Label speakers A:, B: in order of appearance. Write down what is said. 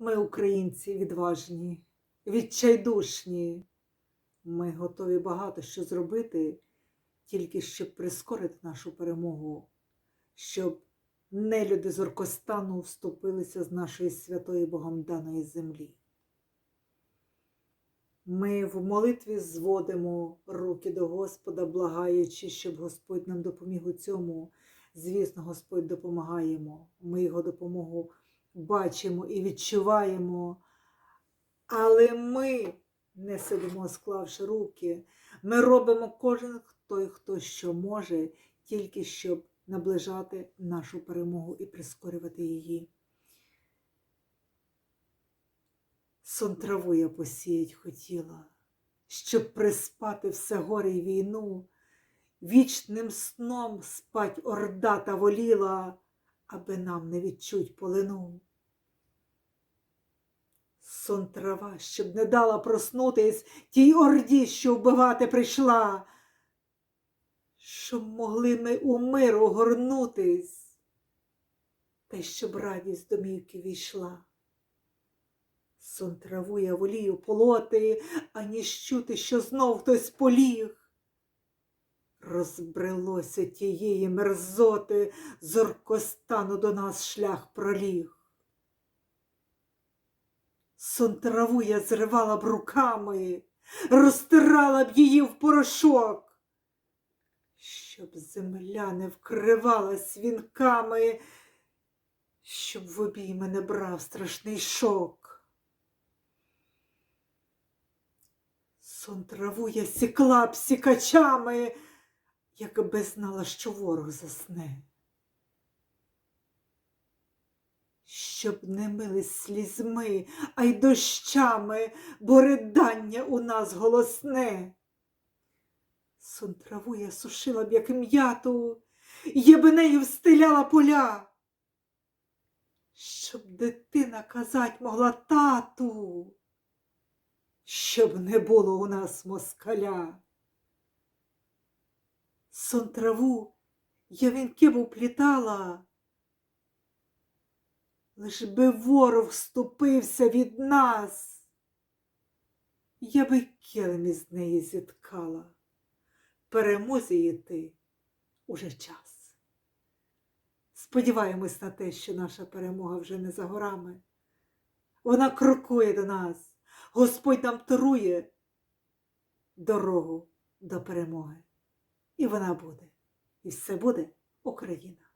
A: Ми, українці, відважні, відчайдушні. Ми готові багато що зробити, тільки щоб прискорити нашу перемогу, щоб нелюди з Оркостану вступилися з нашої святої Богом даної землі. Ми в молитві зводимо руки до Господа, благаючи, щоб Господь нам допоміг у цьому. Звісно, Господь допомагаємо. Ми Його допомогу бачимо і відчуваємо. Але ми не сидимо, склавши руки. Ми робимо кожен той, хто що може, тільки щоб наближати нашу перемогу і прискорювати її. Сон траву я посіять хотіла, щоб приспати все горе й війну, вічним сном спать орда та воліла, аби нам не відчуть полину. Сон трава, щоб не дала проснутись тій орді, що вбивати прийшла, щоб могли ми у мир огорнутись, та й щоб радість домівки війшла. Сон траву я волію полоти, аніж чути, що знов хтось поліг. Розбрелося тієї мерзоти, з до нас шлях проліг. Сон траву я зривала б руками, розтирала б її в порошок, щоб земля не вкривалась вінками, щоб в обійми не брав страшний шок. Сон траву я сікла б сікачами, якби знала, що ворог засне. Щоб не мили слізьми, а й дощами, бо ридання у нас голосне. Сон траву я сушила б, як м'яту, єбенею встиляла поля, щоб дитина казать могла тату щоб не було у нас москаля. Сон траву я вінки б уплітала, лиш би ворог вступився від нас, я би килим із неї зіткала, перемозі йти уже час. Сподіваємось на те, що наша перемога вже не за горами. Вона крокує до нас. Господь нам тарує дорогу до перемоги. І вона буде. І все буде Україна.